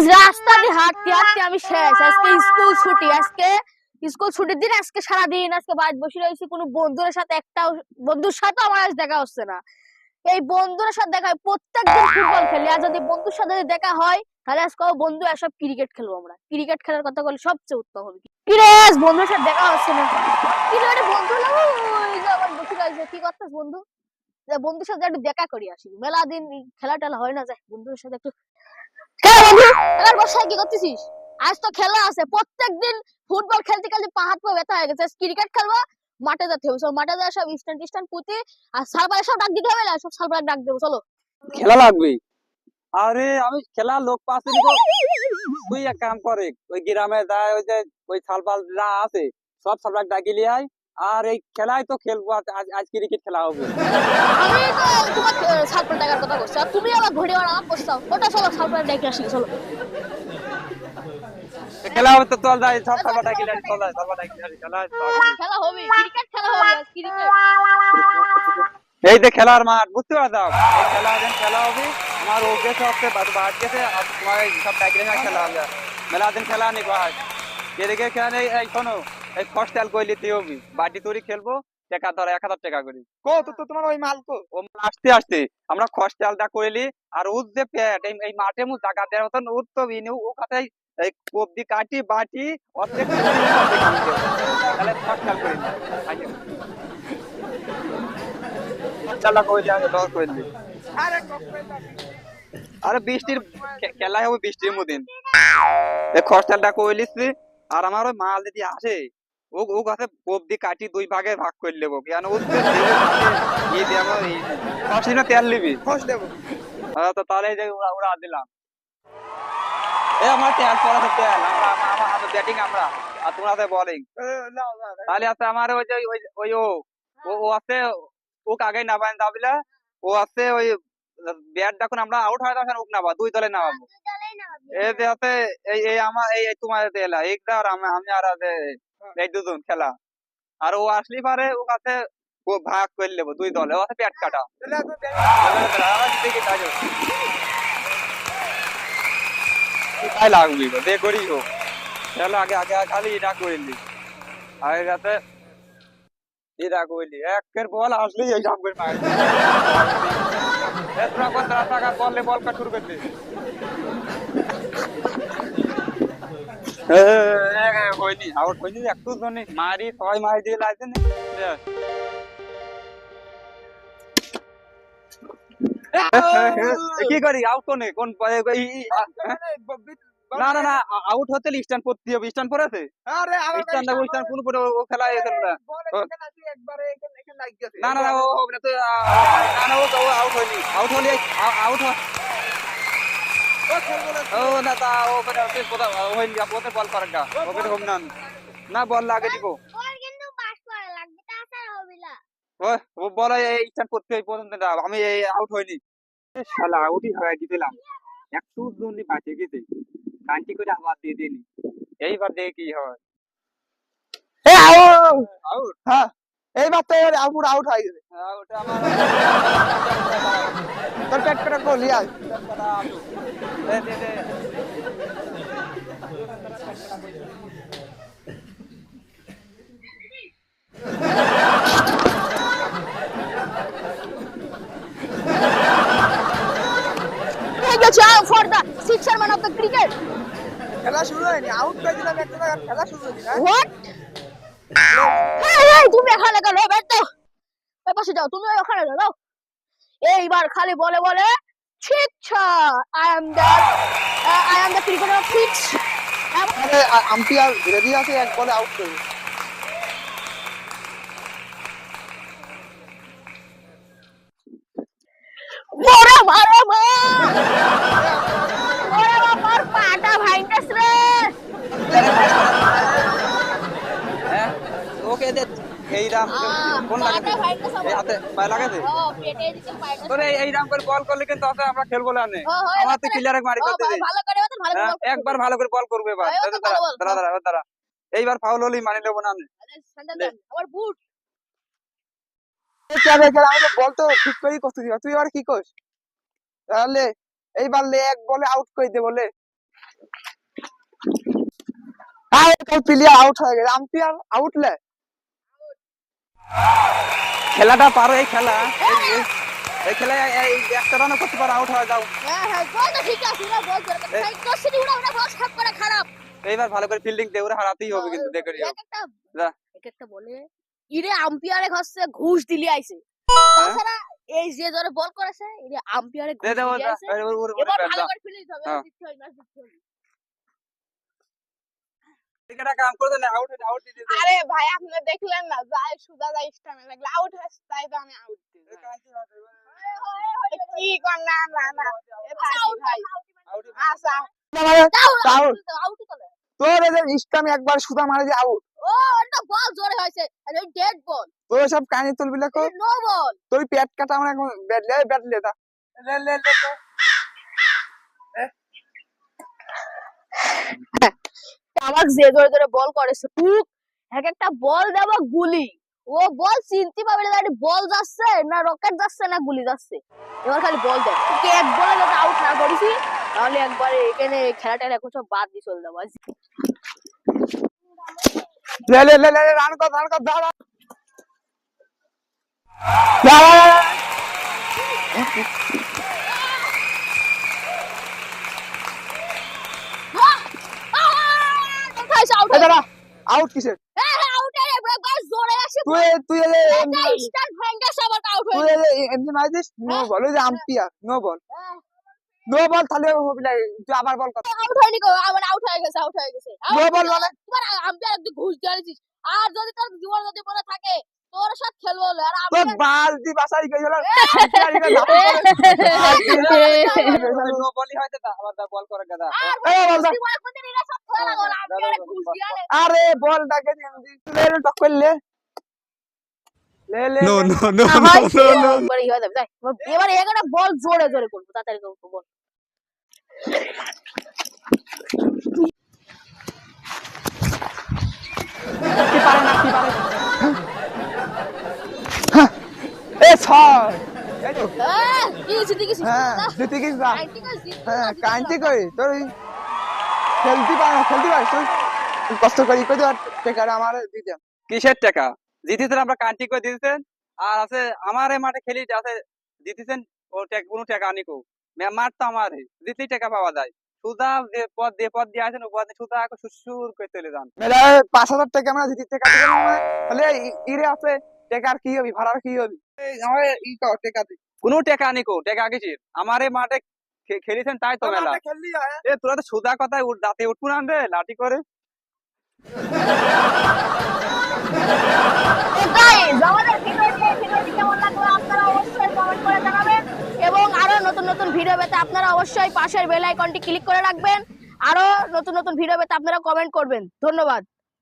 আজ রাস্তা দিয়ে হাঁটতে হাঁটতে আমি শেষ। আজকে স্কুল ছুটি, আজকে স্কুল ছুটির দিন, আজকে সারাদিন, আজকে বাড়ি বসে রয়েছি কোনো বন্ধুদের সাথে একটা বন্ধুর সাথে আমার আজ দেখা হচ্ছে না। এই বন্ধুদের সাথে দেখা হয়, প্রত্যেকদিন ফুটবল খেলি, আর যদি বন্ধুর সাথে যদি দেখা হয়, তাহলে আজকে বন্ধু এসব ক্রিকেট খেলব আমরা। ক্রিকেট খেলার কথা বলে সবচেয়ে উত্তম হবে। কি রে বন্ধুর সাথে দেখা হচ্ছে না। কি রে বন্ধু না আমার বসে রয়েছে। কি করতেছ বন্ধু? বন্ধুর সাথে একটু দেখা করি আসি। মেলা দিন খেলা টেলা হয় না যায় বন্ধুদের সাথে একটু খেলা বন্ধু। এবার বসায় কি করতেছিস? আজ তো খেলা আছে। প্রত্যেকদিন ফুটবল খেলতে খেলতে পা পা ব্যথা হয়ে গেছে। ক্রিকেট খেলব মাঠে যেতে হবে। সব মাঠে যায় সব স্ট্যান্ড স্ট্যান্ড পুঁতি আর সারপারে সব ডাক দিতে হবে না? সব ডাক দেবো চলো। খেলা লাগবে আরে আমি খেলা লোক পাচ্ছি না তো। তুই এক কাম করে ওই গ্রামে যায় ওই যে ওই সালপাল যা আছে সব সালপাল ডাকিলি আয়। আর এই খেলাই তো খেলব আজ আজ- ক্রিকেট খেলা হবে। আমি তো তোমার সারপারে ডাকার কথা বলছি। আর তুমি আবার ঘড়ি বাড়া করছ। ওটা চলো সারপারে ডেকে আসি চলো। খেলা হবে তো চল যাই সব চল যাই খেলা হবে। ক্রিকেট খেলা হবে ক্রিকেট এই যে খেলার মাঠ বুঝতে পারছ? খেলা যেন খেলা হবে আমার ও গেছে হচ্ছে বাদ গেছে আর তোমার সব ডাকিলে খেলা হবে। মেলা দিন খেলা নেই ভাই এদিকে খেলা নেই শোনো। এই কইলি তুই বাটি তৈরি খেলব টাকা ধর এক হাজার টাকা করি। কো তো তোমার ওই মাল কো? ও মাল আসতে আসতে আমরা করিলি আর যে প্যাট এই মাঠে মু জায়গা দেওয়ার মতন তো ও কথাই এই কবদি কাটি বাটি অর্ধেক। তাহলে করি না। কইলি আমি কইলি আরে আরে বৃষ্টির খেলাই হবে বৃষ্টির মদিন এই খরচালটা কইলিস আর আমার ওই মাল যদি আসে ও ও কাছে কবদি কাটি দুই ভাগে ভাগ করে নেব। কেন? ও দেবে খরচিনা তেল নিবি। দেবো তো তাহলে যে উড়া দিলাম। এ আমার তেল পড়াতে তেল। আমরা আমার হাতে ব্যাটিং আমরা আর তোমরা হাতে বোলিং। তাহলে আছে আমার ওই যে ওই ওই ও। ও ও আছে ও কাগে নাবান দাবিলা ও আছে ওই ব্যাট যখন আমরা আউট হয় তখন ওক নাবা দুই দলে নামাবো। এই যে আছে এই এই আমার এই তোমার দেলা একটা আর আমি আমি আর আছে এই দুজন খেলা। আর ও আসলি পারে ও কাছে ভাগ করে নেব দুই দলে। ও ব্যাট কাটা তাই লাগবি দে করি হোক। চলো আগে আগে খালি এটা করিলি আগে যাতে এটা করিলি একের বল আসলি, এই জাম করে মার এতটা কথা টাকা বললে বল কাট শুরু করতে হয়নি আউট হয়নি একটু জন্য মারি ছয় মারি দিয়ে লাগছে না কি করি আউট কোনে কোন না না না আউট হতে স্ট্যান্ড করতে হবে স্ট্যান্ড পড়েছে আরে স্ট্যান্ড কাছে স্ট্যান্ড কোন পড়ে ও খেলা এখানে না। না না ও না তো না না ও আউট হয়নি আউট হলে আউট হয় না। বল করে গা। ওকে হোম না না বল লাগে দিব। ও বল এই স্ট্যান্ড করতে পর্যন্ত আমি এই আউট হয়নি। এ শালা আউটই হয়ে গেছিলাম একটু জলদি বাঁচে গেছে। কান্টি করে আবার দিয়ে দিনি। এইবার দেখে কি হয়? এ, আউট! আউট? হ্যাঁ। এইবার তো আউট আউট হয়ে গেছে। আউট আমার তোর পেট করে গোল ইয়ার দে দে দে হয়ে গেছে for the sixer man of the cricket খেলা শুরু হয়নি আউট করে দিলাম একটা জায়গায়, খেলা শুরু হয়নি না হোয়াট এই এই তুমি এখানে কেন ব্যাট দাও ওই পাশে যাও তুমি ওখানে যাও যাও এইবার খালি বলে বলে I am the I am the cricketer of six আরে আম্পিয়ার রেডি আছে এক বলে আউট বড় মারো মা ওরে বাবার পাটা ভাইঙ্গাস রে হ্যাঁ ওকে দে এই রাম কোন লাগাতে এই হাতে পায়ে লাগাতে ও পেটে দিতে পাইটা তোরে এই রাম করে বল করলে কিন্তু হাতে আমরা খেলব না নে। ও, ও, আমার তো এবার মারি করতে দে ভালো করে হ্যাঁ, বল করতে একবার ভালো করে বল করবে এবার। দাঁড়া দাঁড়া দাঁড়া এইবার ফাউল হলেই মানি নেব না আমি। আরে, স্যান্ডেল দেন, আমার বুট বল তো ঠিক করেই করতে দিবা। তুই আর কি করিস? তাহলে এইবার লে এক বলে আউট করে দে বলে আউট হয়ে গেছে। আউট আউটলে খেলাটা পারো এই খেলা। এই- এই- এই খেলায় একটা রানও করতে পারো আউট হয়ে যাও। হ্যাঁ হ্যাঁ এইবার ভালো করে ফিল্ডিং দিয়ে ওরা হারাতেই হবে কিন্তু দেখে নিও। এক একটা। যা। এক একটা বলে। ইরে আম্পায়ারে হচ্ছে ঘুষ দিলি আইছে। তাছাড়া এই যে ধরে বল করেছে ইরে আম্পায়ারে ঘুষ দে দে দিলি আইছে। এবার ভালো করে ফেলে দিতে হবে হ্যাঁ। কাম করতে না দে আরে ভাই আপনি দেখলেন না যাই সুদা স্টামে লাগলে আউট হয়েছে তাই তো আমি আউট কি কর না না না। এটা কি ভাই আউট আচ্ছা। করে তোর ইস্টামে একবার সুতা মারে যে আউট ও এটা বল জোরে হয়েছে। আর ওই ডেড বল তোর সব কাহিনী তুলবি নো বল তোর পেট কাটা আমার এখন তা লে লে লে লে। আমার যে ধরে ধরে বল করেছে টুক এক একটা বল দেবো গুলি ও বল চিনতে পারবে না বল যাচ্ছে না রকেট যাচ্ছে না গুলি যাচ্ছে এবার খালি বল দেয় তোকে এক বলে যদি আউট না করিস তাহলে একবারে এখানে খেলাটা এখন সব বাদ দিয়ে চলে। লে লে লে লে লে, রান কর রান কর দাও দাও। দাও, দাও, দাও, দাও। আহ! কোথায় আছে out এই হয়ে? দাঁড়া আউট কিসের হ্যাঁ, হ্যাঁ, out হয়ে একবার জোরে আসে তুই তুই এই যে একটা এমনি- স্টার্ট ভেঙে গেছে আবার out হয়ে তুই এই যে এমনি মারিস নো বল ওই যে আম্পিয়ার নো বল হ্যাঁ, নো বল তাহলে হবে না তুই আবার বল কর out হয়নি আমার out হয়ে গেছে, out হয়ে গেছে। নো বল হয়ে- মানে তোমার umpire একদিন ঘুষ দিয়ে দিছিস। আর যদি তোর জীবন যদি মনে থাকে তোর সাথে খেলব। আর তোর umpire- বালতি বাসাই গেছিল আম্পিয়ার নো বলই হয়তো তা আবার বল করে গাদা এই বল আরে বলটাকে টক করলে না। এবার এখানে বল জোরে জোরে করব তাড়াতাড়ি করব বল। কি পারে না কি পারে হ্যাঁ, হ্যাঁ? হ্যাঁ হ্যাঁ তোর খেলতে পারে না খেলতে তুই কষ্ট করি আর আমার দিতে কিসের টাকা? জিতেছেন আমরা কান্টি করে দিতেছেন? আর আছে আমার মাঠে খেলি আছে জিতেছেন ও টাকা কোনো টাকা আনি কো? মাঠ তো আমার টাকা পাওয়া যায়। সুদা যে পদ দিয়ে পদ দিয়ে সুদা এখন সুসুর করে চলে যান। পাঁচ হাজার টাকা আমরা জিতে টাকা তাহলে ইরে আছে টেকার কি হবি ভাড়ার কি হবি? এই আমার ই টেকা কোনো টাকা আনিকো টাকা গেছিস আমার মাঠে খেলিছেন তাই তো মেলা? খেললি এ তোরা তো সুদা কথায় উঠ দাঁতে উঠবো না রে লাঠি করে। এবং আরও নতুন নতুন ভিডিও পেতে আপনারা অবশ্যই পাশের বেল আইকনটি ক্লিক করে রাখবেন। আরও নতুন নতুন ভিডিও পেতে আপনারা কমেন্ট করবেন। ধন্যবাদ।